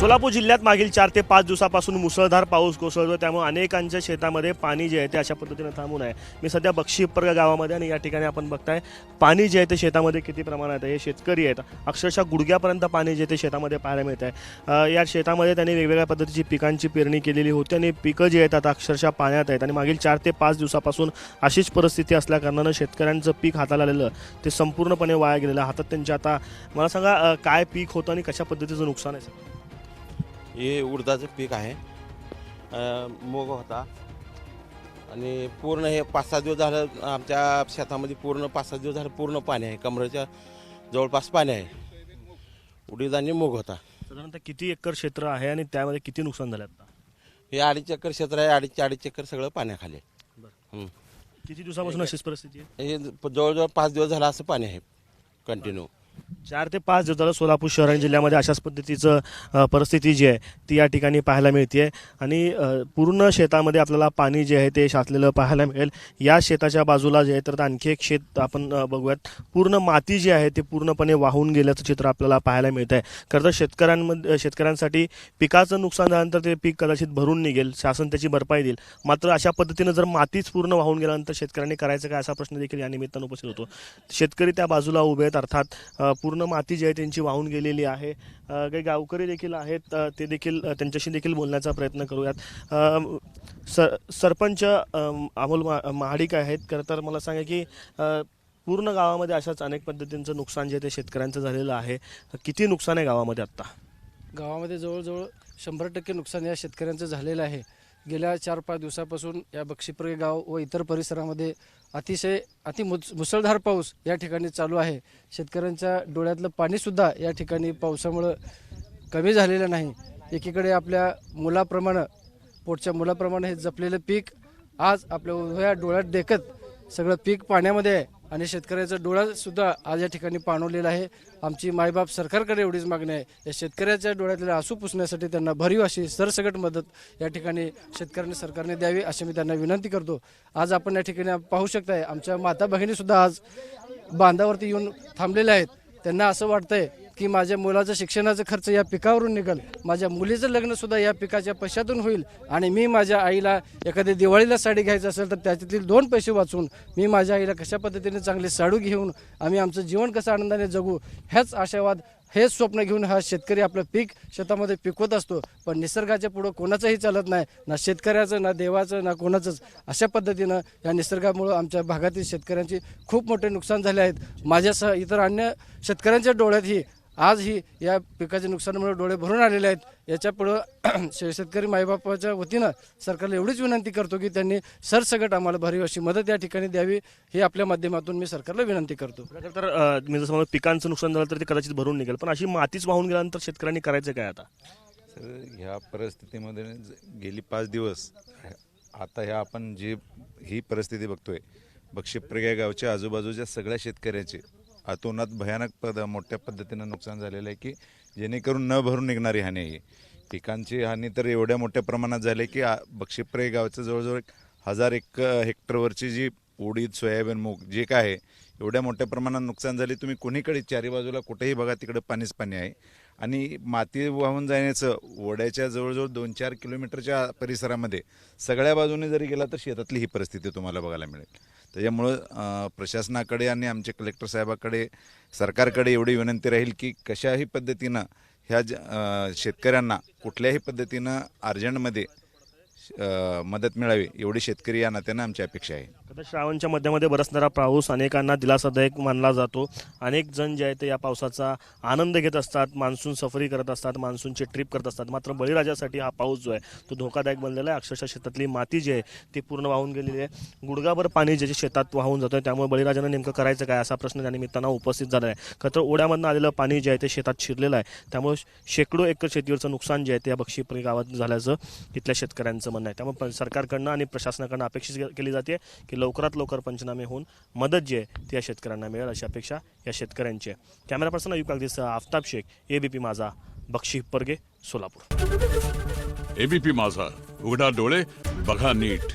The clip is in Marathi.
सोलापूर जिल्ह्यात मागील चार ते पाच दिवसापासून मुसळधार पाऊस कोसळतो त्यामुळे अनेकांच्या शेतामध्ये पाणी जे आहे ते अशा पद्धतीनं थांबून आहे. मी सध्या बक्षीपर्ग गावामध्ये आणि या ठिकाणी आपण बघताय पाणी जे आहे ते शेतामध्ये किती प्रमाणात आहे हे शेतकरी आहेत. अक्षरशः गुडघ्यापर्यंत पाणी जे आहे ते शेतामध्ये पाहायला मिळत आहे या शेतामध्ये त्यांनी वेगवेगळ्या पद्धतीची पिकांची पेरणी केलेली होती आणि पिकं जी आहेत आता अक्षरशः पाण्यात आहेत आणि मागील चार ते पाच दिवसापासून अशीच परिस्थिती असल्याकारणानं शेतकऱ्यांचं पीक हाताला आलेलं ते संपूर्णपणे वाया गेलेलं हातात त्यांच्या आता मला सांगा काय पीक होतं आणि कशा पद्धतीचं नुकसान आहे सर? हे उडदाचं पीक आहे. मूग होता. आणि पूर्ण हे पाच सात दिवस झालं आमच्या शेतामध्ये पूर्ण पाच सात दिवस झालं पूर्ण पाणी आहे. कमरेच्या जवळपास पाणी आहे. उडीद आणि मूग होता. साधारणतः किती एकर क्षेत्र आहे आणि त्यामध्ये किती नुकसान झालं आता? हे अडीच एकर क्षेत्र आहे. अडीच अडीच एकर सगळं पाण्याखाली. आहे. हं. किती दिवसापासून अशीच परिस्थिती आहे? हे जवळजवळ पाच दिवस झालं असं पाणी आहे. कंटिन्यू चार ते पाच दिवसाला झालं सोलापूर शहर आणि जिल्ह्यामध्ये अशाच पद्धतीचं परिस्थिती जी आहे ती या ठिकाणी पाहायला मिळते आणि पूर्ण शेतामध्ये आपल्याला पाणी जे आहे ते शासलेलं पाहायला मिळेल. या शेताच्या बाजूला जे आहे तर आणखी एक शेत आपण बघूयात. पूर्ण माती जी आहे ते पूर्णपणे वाहून गेल्याचं चित्र आपल्याला पाहायला मिळत आहे खरं तर शेतकऱ्यांमध्ये शेतकऱ्यांसाठी पिकाचं नुकसान झाल्यानंतर ते पीक कदाचित भरून निघेल शासन त्याची भरपाई देईल. मात्र अशा पद्धतीनं जर मातीच पूर्ण वाहून गेल्यानंतर शेतकऱ्यांनी करायचं काय असा प्रश्न देखील या निमित्तानं उपस्थित होतो. शेतकरी त्या बाजूला उभे आहेत अर्थात पूर्ण पूर्ण माती जी आहे त्यांची वाहून गेलेली आहे. काही गावकरी देखील आहेत ते देखील त्यांच्याशी देखील बोलण्याचा प्रयत्न करूयात. स सर सरपंच अमोल मा- महाडिक आहेत. खरं तर मला सांगा की पूर्ण गावामध्ये अशाच अनेक पद्धतींचं नुकसान जे आहे ते शेतकऱ्यांचं झालेलं आहे. किती नुकसान आहे गावामध्ये आत्ता? गावामध्ये जवळजवळ शंभर टक्के नुकसान या शेतकऱ्यांचं झालेलं आहे. गेल्या चार पाच दिवसापासून या बक्षीप्रगे गाव व इतर परिसरामध्ये अतिशय अति मुस मुसळधार पाऊस या ठिकाणी चालू आहे. शेतकऱ्यांच्या डोळ्यातलं पाणीसुद्धा या ठिकाणी पावसामुळं कमी झालेलं नाही. एकीकडे आपल्या मुलाप्रमाणे पोटच्या मुलाप्रमाणे हे जपलेलं पीक आज आपल्या उभ्या डोळ्यात देखत सगळं पीक पाण्यामध्ये आहे. आणि शेतकऱ्याचा डोळा सुद्धा आज या ठिकाणी पाणवलेला आहे. आमची मायबाप सरकारकडे एवढीच मागणी आहे. या शेतकऱ्याच्या डोळ्यातल्या आसू पुसण्यासाठी त्यांना भरीव अशी सरसगट मदत या ठिकाणी शेतकऱ्यांनी सरकारने द्यावी अशी मी त्यांना विनंती करतो. आज आपण या ठिकाणी पाहू शकताय आमच्या माता भगिनी सुद्धा आज बांधावरती येऊन थांबलेल्या आहेत. त्यांना असं वाटतंय की माझ्या मुलाचं शिक्षणाचा खर्च या पिकावरून निघेल. माझ्या मुलीचं लग्न सुद्धा या पिकाच्या पैशातून होईल. आणि मी माझ्या आईला एखाद्या दिवाळीला साडी घ्यायचं असेल तर त्याच्यातील दोन पैसे वाचून मी माझ्या आईला कशा पद्धतीने चांगली साडू घेऊन आम्ही आमचं जीवन कसं आनंदाने जगू ह्याच आशावाद हेच स्वप्न घेऊन हा शेतकरी आपलं पीक शेतामध्ये पिकवत असतो. पण निसर्गाच्या पुढं कोणाचंही चालत नाही ना शेतकऱ्याचं ना देवाचं ना कोणाचंच. अशा पद्धतीनं या निसर्गामुळं आमच्या भागातील शेतकऱ्यांची खूप मोठे नुकसान झाले आहेत. माझ्यासह इतर अन्य शेतकऱ्यांच्या डोळ्यातही आज ही या पिकाच्या नुकसानामुळे डोळे भरून आलेले आहेत. याच्या पुढं शे- शेतकरी मायबापाच्या वतीनं सरकारला एवढीच विनंती करतो की त्यांनी सरसकट आम्हाला भरीव अशी मदत या ठिकाणी द्यावी ही आपल्या माध्यमातून मी सरकारला विनंती करतो. तर मी जसं पिकांचं नुकसान झालं तर ते कदाचित भरून निघेल. पण अशी मातीच वाहून गेल्यानंतर शेतकऱ्यांनी करायचं काय आता? ह्या परिस्थितीमध्ये गेली पाच दिवस आता ह्या आपण जी ही परिस्थिती बघतोय. बक्षीप्रग्या गावच्या आजूबाजूच्या सगळ्या शेतकऱ्याचे. अतोनात भयानक पद मोठ्या पद्धतीनं नुकसान झालेलं आहे की जेणेकरून न भरून निघणारी हानी आहे. पिकांची हानी तर एवढ्या मोठ्या प्रमाणात झाली की बक्षीप्रे गावचं जवळजवळ एक हजार एक हेक्टरवरची जी उडीद सोयाबीन मूग जे काय आहे एवढ्या मोठ्या प्रमाणात नुकसान झाले. तुम्ही कोणीकडे चारी बाजूला कुठेही बघा तिकडे पाणीच पाणी आहे. आणि माती वाहून जाण्याचं वड्याच्या जवळजवळ दोन चार किलोमीटरच्या परिसरामध्ये सगळ्या बाजूने जरी गेला तर शेतातली ही परिस्थिती तुम्हाला बघायला मिळेल. त्याच्यामुळं प्रशासनाकडे आणि आमच्या कलेक्टर साहेबाकडे सरकारकडे एवढी विनंती राहील की कशाही पद्धतीनं ह्या ज शेतकऱ्यांना कुठल्याही पद्धतीनं अर्जंटमध्ये मदत मिळावी एवढी शेतकरी या नात्यानं आमची अपेक्षा आहे. आता श्रावणच्या मध्यामध्ये बरसणारा पाऊस अनेकांना दिलासादायक मानला जातो. अनेक जण जे आहे ते या पावसाचा आनंद घेत असतात मान्सून सफरी करत असतात मान्सूनची ट्रिप करत असतात. मात्र बळीराजासाठी हा पाऊस जो आहे तो धोकादायक बनलेला आहे. अक्षरशः शेतातली माती जी आहे ती पूर्ण वाहून गेलेली आहे. गुडगाभर पाणी ज्याच्या शेतात वाहून जातं त्यामुळे बळीराजानं नेमकं करायचं काय असा प्रश्न त्या निमित्तानं उपस्थित झाला आहे खरं तर ओढ्यामधनं आलेलं पाणी जे आहे ते शेतात शिरलेलं आहे. त्यामुळे शेकडो एकर शेतीवरचं नुकसान जे आहे ते या बक्षीपरी गावात झाल्याचं इथल्या शेतकऱ्यांचं म्हणणं आहे. त्यामुळे सरकारकडनं आणि प्रशासनाकडनं अपेक्षित केली जाते की लवकरात लवकर पंचनामे होऊन मदत जी आहे ती या शेतकऱ्यांना मिळेल अशी अपेक्षा या शेतकऱ्यांची आहे. कॅमेरा पर्सन अयुब कागदीसह आफताब शेख एबीपी माझा बक्षी परगे सोलापूर. एबीपी माझा उघडा डोळे बघा नीट.